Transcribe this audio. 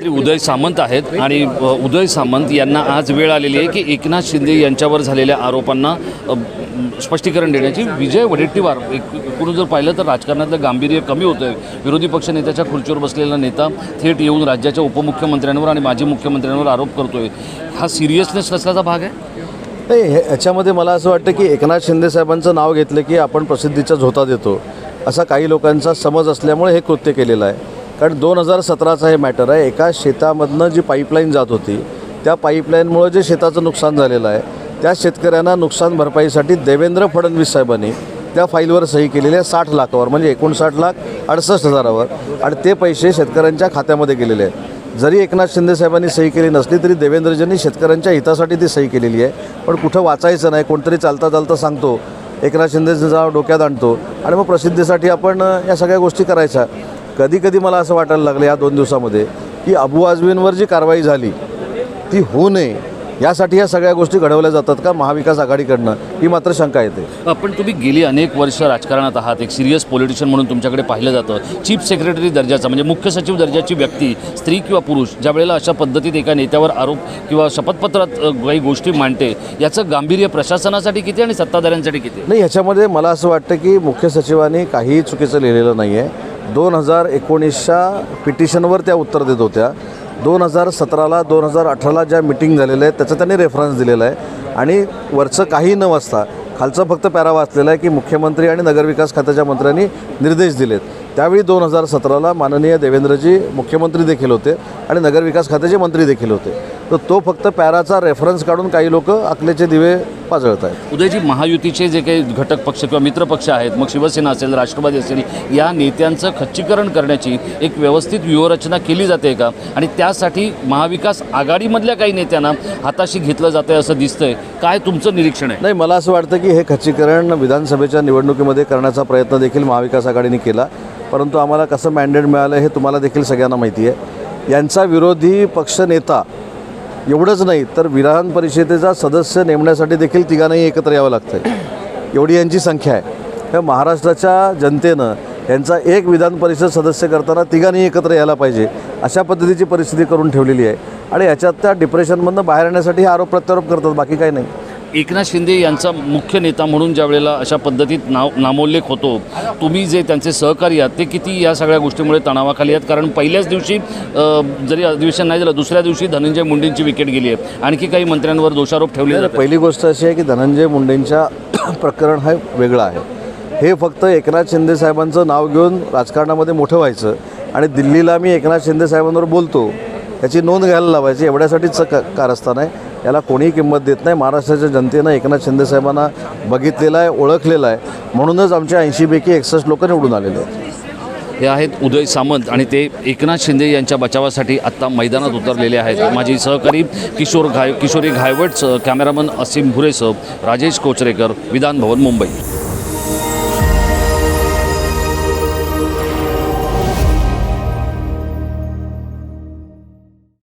उदय सामंत आहेत आणि उदय सामंत यांना आज वेळ आलेली आहे की एकनाथ शिंदे यांच्यावर झालेल्या आरोपांना स्पष्टीकरण देण्याची विजय वडेट्टीवार एक- एकूण जर पाहिलं तर राजकारणातलं गांभीर्य कमी होतं आहे विरोधी पक्ष नेत्याच्या खुर्चीवर बसलेला नेता थेट येऊन राज्याच्या उपमुख्यमंत्र्यांवर आणि माजी मुख्यमंत्र्यांवर आरोप करतोय. हा सिरियसनेस नसल्याचा भाग आहे? नाही हे याच्यामध्ये मला असं वाटतं की एकनाथ शिंदे साहेबांचं नाव घेतलं की आपण प्रसिद्धीचा झोता देतो. असा काही लोकांचा समज असल्यामुळे हे कृत्य केलेलं आहे. कारण दोन हजार सतराचा हे मॅटर आहे. एका शेतामधनं जी पाईपलाईन जात होती त्या पाईपलाईनमुळे जे शेताचं नुकसान झालेलं आहे त्या शेतकऱ्यांना नुकसान भरपाईसाठी देवेंद्र फडणवीस साहेबांनी त्या फाईलवर सही केलेली आहे साठ लाखावर म्हणजे एकोणसाठ लाख अडसष्ट हजारावर. आणि ते पैसे शेतकऱ्यांच्या खात्यामध्ये गेलेले आहेत. जरी एकनाथ शिंदे साहेबांनी सही केली नसली तरी देवेंद्रजींनी शेतकऱ्यांच्या हितासाठी ती सही केलेली आहे. पण कुठं वाचायचं नाही कोणतरी चालता चालता सांगतो एकनाथ शिंदेचं नाव डोक्यात आणतो. आणि मग प्रसिद्धीसाठी आपण या सगळ्या गोष्टी करायच्या. कधी कधी मला असं वाटायला लागलं या दोन दिवसामध्ये की अबू आझमींवर जी कारवाई झाली ती होऊ नये. यासाठी या सगळ्या गोष्टी घडवल्या जातात का महाविकास आघाडीकडनं? ही मात्र शंका येते. पण तुम्ही गेली अनेक वर्ष राजकारणात आहात. एक सिरियस पॉलिटिशियन म्हणून तुमच्याकडे पाहिलं जातं. चीफ सेक्रेटरी दर्जाचा म्हणजे मुख्य सचिव दर्जाची व्यक्ती स्त्री किंवा पुरुष ज्या वेळेला अशा पद्धतीत एका नेत्यावर आरोप किंवा शपथपत्रात काही गोष्टी मांडते याचं गांभीर्य प्रशासनासाठी किती आणि सत्ताधाऱ्यांसाठी किती? नाही ह्याच्यामध्ये मला असं वाटतं की मुख्य सचिवांनी काहीही चुकीचं लिहिलेलं नाही आहे दोन हजार एकोणीसच्या पिटिशनवर त्या उत्तर देत होत्या. दोन हजार सतराला दोन हजार अठराला ज्या मिटिंग झालेल्या आहेत त्याचा त्यांनी रेफरन्स दिलेला आहे. आणि वरचं काही न वाचता खालचं फक्त पॅरा वाचलेला आहे की मुख्यमंत्री आणि नगरविकास खात्याच्या मंत्र्यांनी निर्देश दिलेत. त्यावेळी दोन हजार सतराला माननीय देवेंद्रजी मुख्यमंत्री देखील होते आणि नगरविकास खात्याचे मंत्री देखील होते. तर तो फक्त पॅराचा रेफरन्स काढून काही लोक अकलेचे दिवे पाजळत आहेत. उदयजी महायुतीचे जे काही घटक पक्ष किंवा मित्र पक्ष आहेत मग शिवसेना असेल राष्ट्रवादी असेल या नेत्यांचं खच्चीकरण करण्याची एक व्यवस्थित व्यूहरचना केली जाते का? आणि त्यासाठी महाविकास आघाडीमधल्या काही नेत्यांना हाताशी घेतलं जातं असं दिसतंय. काय तुमचं निरीक्षण आहे? नाही मला असं वाटतं की हे खच्चीकरण विधानसभेच्या निवडणुकीमध्ये करण्याचा प्रयत्न देखील महाविकास आघाडीने केला. परंतु आम्हाला कसं मॅन्डेट मिळालं हे तुम्हाला देखील सगळ्यांना माहिती आहे. यांचा विरोधी पक्षनेता एवढंच नाही तर विधान परिषदेचा सदस्य नेमण्यासाठी देखील तिघांनाही एकत्र यावं लागतं एवढी यांची संख्या आहे. तर महाराष्ट्राच्या जनतेनं यांचा एक विधान परिषद सदस्य करताना तिघांनी एकत्र यायला पाहिजे अशा पद्धतीची परिस्थिती करून ठेवलेली आहे. आणि याच्यात त्या डिप्रेशनमधनं बाहेर येण्यासाठी आरोप प्रत्यारोप करतात बाकी काही नाही. एकनाथ शिंदे यांचा मुख्य नेता म्हणून ज्या वेळेला अशा पद्धतीत नाव नामोल्लेख होतो तुम्ही जे त्यांचे सहकारी आहात ते किती या सगळ्या गोष्टीमुळे तणावाखाली आहेत? कारण पहिल्याच दिवशी जरी अधिवेशन नाही झालं दुसऱ्या दिवशी धनंजय मुंडेंची विकेट गेली आहे. आणखी काही मंत्र्यांवर दोषारोप ठेवले जातात. पहिली गोष्ट अशी आहे की धनंजय मुंडेंच्या प्रकरण हा वेगळं आहे. हे फक्त एकनाथ शिंदे साहेबांचं नाव घेऊन राजकारणामध्ये मोठं व्हायचं आणि दिल्लीला मी एकनाथ शिंदे साहेबांवर बोलतो. याची नोंद घ्यायला लावायची एवढ्यासाठीच क कारस्थान आहे. याला कोणीही किंमत देत नाही. महाराष्ट्राच्या जनतेनं एकनाथ शिंदे साहेबांना बघितलेलं आहे ओळखलेलं आहे. म्हणूनच आमच्या ऐंशीपैकी एकसष्ट लोक निवडून आलेले आहेत. हे आहेत उदय सामंत आणि ते एकनाथ शिंदे यांच्या बचावासाठी आत्ता मैदानात उतरलेले आहेत. माझी सहकारी किशोर घाय किशोरी घायवट कॅमेरामन असीम भुरेसह राजेश कोचरेकर विधान भवन मुंबई.